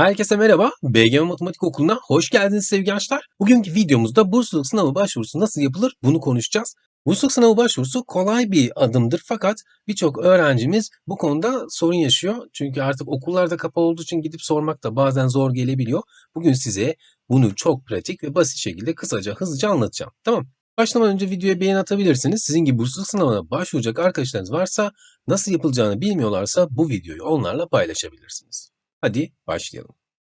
Herkese merhaba. BGM Matematik Okulu'na hoş geldiniz sevgili gençler. Bugünkü videomuzda bursluluk sınavı başvurusu nasıl yapılır bunu konuşacağız. Bursluluk sınavı başvurusu kolay bir adımdır fakat birçok öğrencimiz bu konuda sorun yaşıyor. Çünkü artık okullarda kapalı olduğu için gidip sormak da bazen zor gelebiliyor. Bugün size bunu çok pratik ve basit şekilde kısaca hızlıca anlatacağım. Tamam. Başlamadan önce videoya beğeni atabilirsiniz. Sizin gibi bursluluk sınavına başvuracak arkadaşlarınız varsa nasıl yapılacağını bilmiyorlarsa bu videoyu onlarla paylaşabilirsiniz. Hadi başlayalım.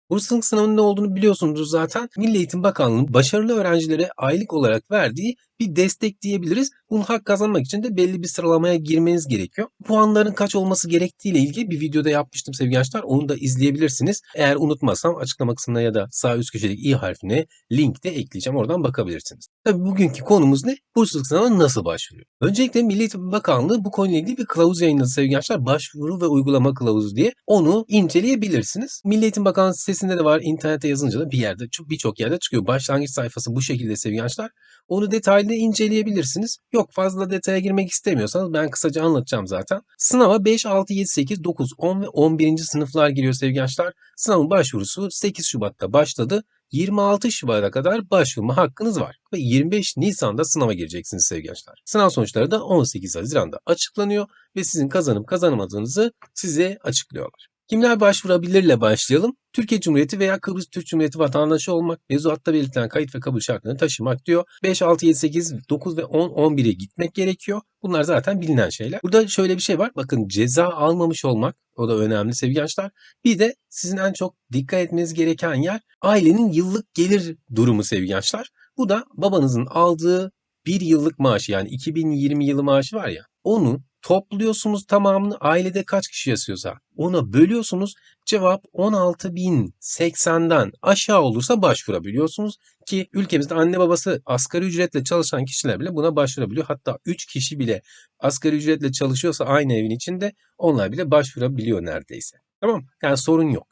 Bursluluk sınavının ne olduğunu biliyorsunuz zaten. Milli Eğitim Bakanlığı'nın başarılı öğrencilere aylık olarak verdiği bir destek diyebiliriz. Bunu hak kazanmak için de belli bir sıralamaya girmeniz gerekiyor. Puanların kaç olması gerektiğiyle ilgili bir videoda yapmıştım sevgili gençler. Onu da izleyebilirsiniz. Eğer unutmazsam açıklama kısmına ya da sağ üst köşedeki i harfine link de ekleyeceğim. Oradan bakabilirsiniz. Tabii bugünkü konumuz ne? Bursluluk sınavına nasıl başvuruyor? Öncelikle Milli Eğitim Bakanlığı bu konuyla ilgili bir kılavuz yayınladı sevgili gençler. Başvuru ve uygulama kılavuzu diye. Onu inceleyebilirsiniz. Milli Eğitim Bakanlığı sitesinde de var. İnternete yazınca da bir yerde, birçok yerde çıkıyor. Başlangıç sayfası bu şekilde sevgili gençler. Onu detaylı inceleyebilirsiniz. Yok fazla detaya girmek istemiyorsanız ben kısaca anlatacağım zaten. Sınava 5, 6, 7, 8, 9, 10 ve 11. sınıflar giriyor sevgili gençler. Sınavın başvurusu 8 Şubat'ta başladı. 26 Şubat'a kadar başvurma hakkınız var. Ve 25 Nisan'da sınava gireceksiniz sevgili gençler. Sınav sonuçları da 18 Haziran'da açıklanıyor ve sizin kazanıp kazanamadığınızı size açıklıyorlar. Kimler başvurabilirle başlayalım. Türkiye Cumhuriyeti veya Kıbrıs Türk Cumhuriyeti vatandaşı olmak, mevzuatta belirtilen kayıt ve kabul şartlarını taşımak diyor. 5, 6, 7, 8, 9 ve 10, 11'e gitmek gerekiyor. Bunlar zaten bilinen şeyler. Burada şöyle bir şey var. Bakın ceza almamış olmak o da önemli sevgili gençler. Bir de sizin en çok dikkat etmeniz gereken yer ailenin yıllık gelir durumu sevgili gençler. Bu da babanızın aldığı bir yıllık maaşı yani 2020 yılı maaşı var ya onu topluyorsunuz tamamını ailede kaç kişi yaşıyorsa ona bölüyorsunuz. Cevap 16.080'den aşağı olursa başvurabiliyorsunuz ki ülkemizde anne babası asgari ücretle çalışan kişiler bile buna başvurabiliyor. Hatta 3 kişi bile asgari ücretle çalışıyorsa aynı evin içinde onlar bile başvurabiliyor neredeyse. Tamam Yani sorun yok.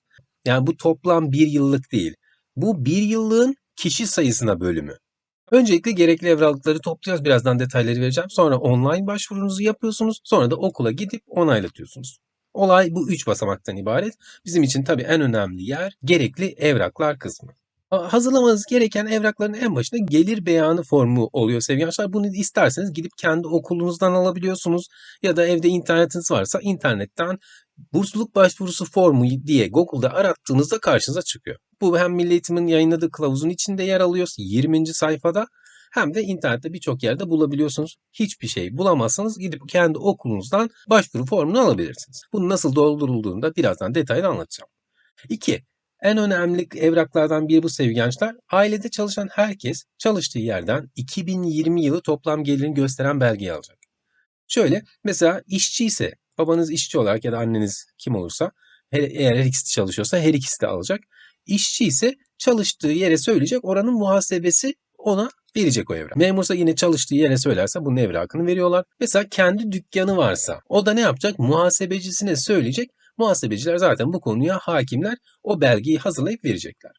Yani bu toplam bir yıllık değil. Bu bir yıllığın kişi sayısına bölümü. Öncelikle gerekli evrakları toplayacağız. Birazdan detayları vereceğim. Sonra online başvurunuzu yapıyorsunuz. Sonra da okula gidip onaylatıyorsunuz. Olay bu üç basamaktan ibaret. Bizim için tabii en önemli yer gerekli evraklar kısmı. Hazırlamanız gereken evrakların en başında gelir beyanı formu oluyor sevgili arkadaşlar. Bunu isterseniz gidip kendi okulunuzdan alabiliyorsunuz. Ya da evde internetiniz varsa internetten bursluluk başvurusu formu diye Google'da arattığınızda karşınıza çıkıyor. Bu hem Milli Eğitim'in yayınladığı kılavuzun içinde yer alıyor 20. sayfada hem de internette birçok yerde bulabiliyorsunuz. Hiçbir şey bulamazsanız gidip kendi okulunuzdan başvuru formunu alabilirsiniz. Bunu nasıl doldurulduğunu da birazdan detaylı anlatacağım. 2. En önemli evraklardan biri bu sevgili. Ailede çalışan herkes çalıştığı yerden 2020 yılı toplam gelirini gösteren belgeyi alacak. Şöyle mesela işçi ise babanız işçi olarak ya da anneniz kim olursa eğer her ikisi çalışıyorsa her ikisi de alacak. İşçi ise çalıştığı yere söyleyecek oranın muhasebesi ona verecek o evrak. Memursa yine çalıştığı yere söylerse bunun evrakını veriyorlar. Mesela kendi dükkanı varsa o da ne yapacak? Muhasebecisine söyleyecek. Muhasebeciler zaten bu konuya hakimler o belgeyi hazırlayıp verecekler.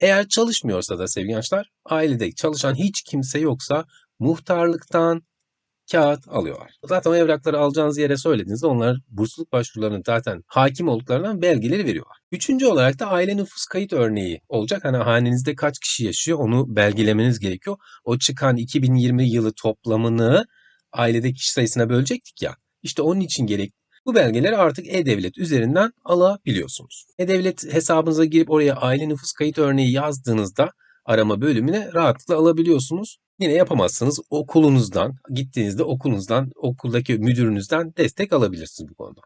Eğer çalışmıyorsa da sevgili gençler ailede çalışan hiç kimse yoksa muhtarlıktan kağıt alıyorlar. Zaten o evrakları alacağınız yere söylediğinizde onlar bursluluk başvurularının zaten hakim olduklarından belgeleri veriyorlar. Üçüncü olarak da aile nüfus kayıt örneği olacak. Hani hanenizde kaç kişi yaşıyor onu belgelemeniz gerekiyor. O çıkan 2020 yılı toplamını ailede kişi sayısına bölecektik ya. İşte onun için gerek bu belgeleri artık E-Devlet üzerinden alabiliyorsunuz. E-Devlet hesabınıza girip oraya aile nüfus kayıt örneği yazdığınızda arama bölümüne rahatlıkla alabiliyorsunuz. Yine yapamazsanız okulunuzdan, gittiğinizde okulunuzdan, okuldaki müdürünüzden destek alabilirsiniz bu konuda.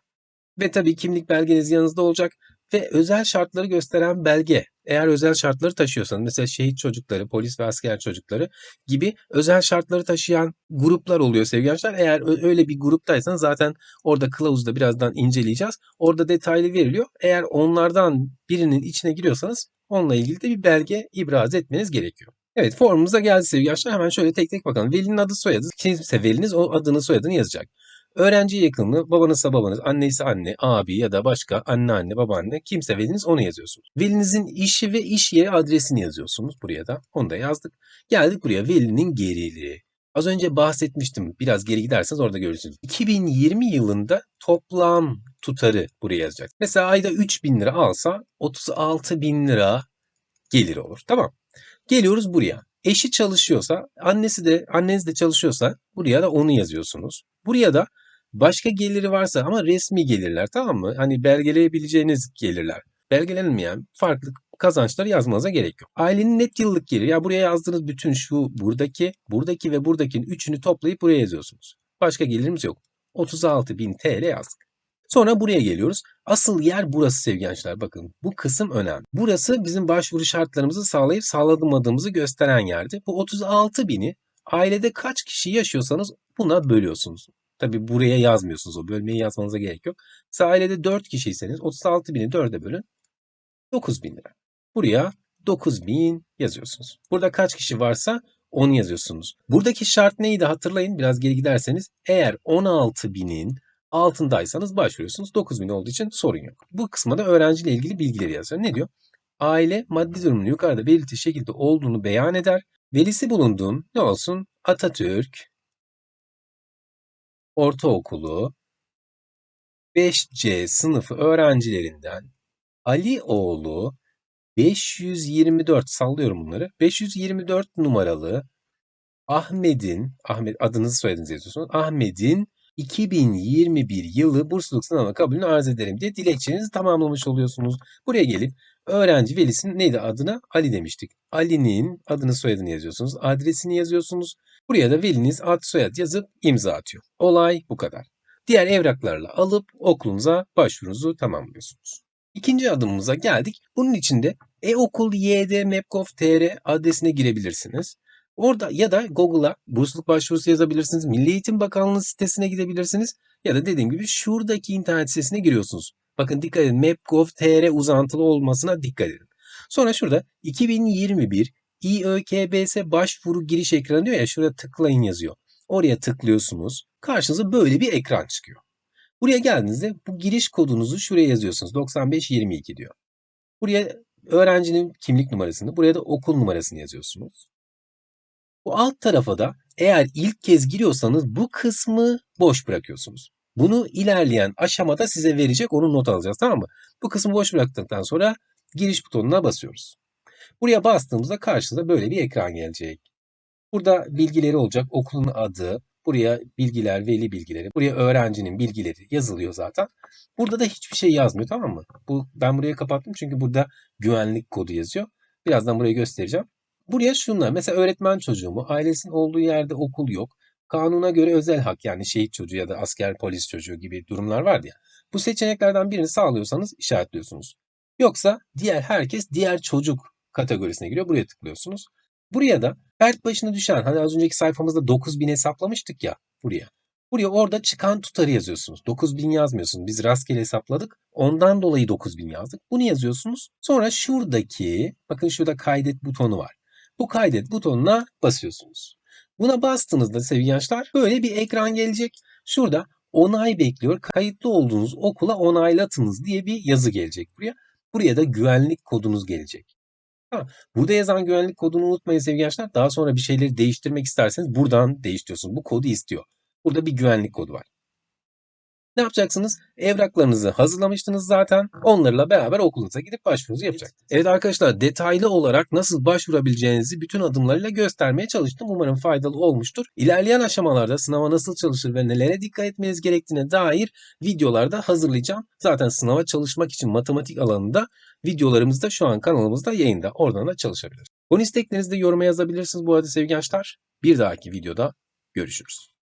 Ve tabii kimlik belgeniz yanınızda olacak ve özel şartları gösteren belge. Eğer özel şartları taşıyorsanız mesela şehit çocukları, polis ve asker çocukları gibi özel şartları taşıyan gruplar oluyor sevgili arkadaşlar. Eğer öyle bir gruptaysanız zaten orada kılavuzda birazdan inceleyeceğiz. Orada detaylı veriliyor. Eğer onlardan birinin içine giriyorsanız onunla ilgili de bir belge ibraz etmeniz gerekiyor. Evet formumuza geldi sevgili arkadaşlar. Hemen şöyle tek tek bakalım. Velinin adı soyadı. Kimse veliniz o adını soyadını yazacak. Öğrenci yakınlığı babanızsa babanız, anne ise anne, abi ya da başka anneanne, babaanne kimse veliniz onu yazıyorsunuz. Velinizin işi ve iş yeri adresini yazıyorsunuz buraya da. Onu da yazdık. Geldik buraya velinin geriliği. Az önce bahsetmiştim. Biraz geri giderseniz orada görürsünüz. 2020 yılında toplam tutarı buraya yazacak. Mesela ayda 3000 lira alsa 36 bin lira geliri olur. Tamam. Geliyoruz buraya. Eşi çalışıyorsa, annesi de anneniz de çalışıyorsa buraya da onu yazıyorsunuz. Buraya da başka geliri varsa ama resmi gelirler tamam mı? Hani belgeleyebileceğiniz gelirler. Belgelenmeyen farklı kazançları yazmanıza gerek yok. Ailenin net yıllık geliri ya buraya yazdığınız bütün şu buradaki, buradaki ve buradakinin üçünü toplayıp buraya yazıyorsunuz. Başka gelirimiz yok. 36.000 TL yazdık. Sonra buraya geliyoruz. Asıl yer burası sevgili gençler. Bakın bu kısım önemli. Burası bizim başvuru şartlarımızı sağlayıp sağlamadığımızı gösteren yerdi. Bu 36 bini ailede kaç kişi yaşıyorsanız buna bölüyorsunuz. Tabi buraya yazmıyorsunuz. O bölmeyi yazmanıza gerek yok. Mesela ailede 4 kişiyseniz 36 bini 4'e bölün. 9 bin lira. Buraya 9 bin yazıyorsunuz. Burada kaç kişi varsa onu yazıyorsunuz. Buradaki şart neydi hatırlayın biraz geri giderseniz. Eğer 16 binin altındaysanız başvuruyorsunuz. 9 bin olduğu için sorun yok. Bu kısma da öğrenciyle ilgili bilgileri yazıyor. Ne diyor? Aile maddi durumunun yukarıda belirttiği şekilde olduğunu beyan eder. Velisi bulunduğun ne olsun? Atatürk Ortaokulu 5C sınıfı öğrencilerinden Ali oğlu 524 sallıyorum bunları. 524 numaralı Ahmet'in Ahmet adınızı soyadınızı yazıyorsunuz. Ahmet'in 2021 yılı bursluluk sınavına kabulünü arz ederim diye dilekçenizi tamamlamış oluyorsunuz. Buraya gelip öğrenci velisinin neydi adına? Ali demiştik. Ali'nin adını soyadını yazıyorsunuz. Adresini yazıyorsunuz. Buraya da veliniz ad soyad yazıp imza atıyor. Olay bu kadar. Diğer evraklarla alıp okulunuza başvurunuzu tamamlıyorsunuz. İkinci adımımıza geldik. Bunun için de e-okul yd.map.gov.tr adresine girebilirsiniz. Orada ya da Google'a bursluluk başvurusu yazabilirsiniz. Milli Eğitim Bakanlığı sitesine gidebilirsiniz. Ya da dediğim gibi şuradaki internet sitesine giriyorsunuz. Bakın dikkat edin map.gov.tr uzantılı olmasına dikkat edin. Sonra şurada 2021 İÖKBS başvuru giriş ekranı diyor ya şurada tıklayın yazıyor. Oraya tıklıyorsunuz. Karşınıza böyle bir ekran çıkıyor. Buraya geldiğinizde bu giriş kodunuzu şuraya yazıyorsunuz. 9522 diyor. Buraya öğrencinin kimlik numarasını, buraya da okul numarasını yazıyorsunuz. Bu alt tarafa da eğer ilk kez giriyorsanız bu kısmı boş bırakıyorsunuz. Bunu ilerleyen aşamada size verecek onu not alacağız tamam mı? Bu kısmı boş bıraktıktan sonra giriş butonuna basıyoruz. Buraya bastığımızda karşınıza böyle bir ekran gelecek. Burada bilgileri olacak. Okulun adı, buraya bilgiler, veli bilgileri, buraya öğrencinin bilgileri yazılıyor zaten. Burada da hiçbir şey yazmıyor tamam mı? Bu ben burayı kapattım çünkü burada güvenlik kodu yazıyor. Birazdan burayı göstereceğim. Buraya şunlar. Mesela öğretmen çocuğu mu? Ailesinin olduğu yerde okul yok. Kanuna göre özel hak yani şehit çocuğu ya da asker polis çocuğu gibi durumlar var ya. Bu seçeneklerden birini sağlıyorsanız işaretliyorsunuz. Yoksa diğer herkes diğer çocuk kategorisine giriyor. Buraya tıklıyorsunuz. Buraya da fert başına düşen hani az önceki sayfamızda 9000 hesaplamıştık ya buraya. Buraya orada çıkan tutarı yazıyorsunuz. 9000 yazmıyorsunuz. Biz rastgele hesapladık. Ondan dolayı 9000 yazdık. Bunu yazıyorsunuz. Sonra şuradaki bakın şurada kaydet butonu var. Bu kaydet butonuna basıyorsunuz. Buna bastığınızda sevgili gençler böyle bir ekran gelecek. Şurada onay bekliyor. Kayıtlı olduğunuz okula onaylatınız diye bir yazı gelecek buraya. Buraya da güvenlik kodunuz gelecek. Ha, burada yazan güvenlik kodunu unutmayın sevgili gençler. Daha sonra bir şeyleri değiştirmek isterseniz buradan değiştiriyorsunuz. Bu kodu istiyor. Burada bir güvenlik kodu var. Ne yapacaksınız? Evraklarınızı hazırlamıştınız zaten. Onlarla beraber okulunuza gidip başvurunuzu yapacaksınız. Evet arkadaşlar detaylı olarak nasıl başvurabileceğinizi bütün adımlarıyla göstermeye çalıştım. Umarım faydalı olmuştur. İlerleyen aşamalarda sınava nasıl çalışır ve nelere dikkat etmeniz gerektiğine dair videolarda hazırlayacağım. Zaten sınava çalışmak için matematik alanında videolarımız da şu an kanalımızda yayında. Oradan da çalışabilirsiniz. Konu isteklerinizi de yoruma yazabilirsiniz bu arada sevgili gençler. Bir dahaki videoda görüşürüz.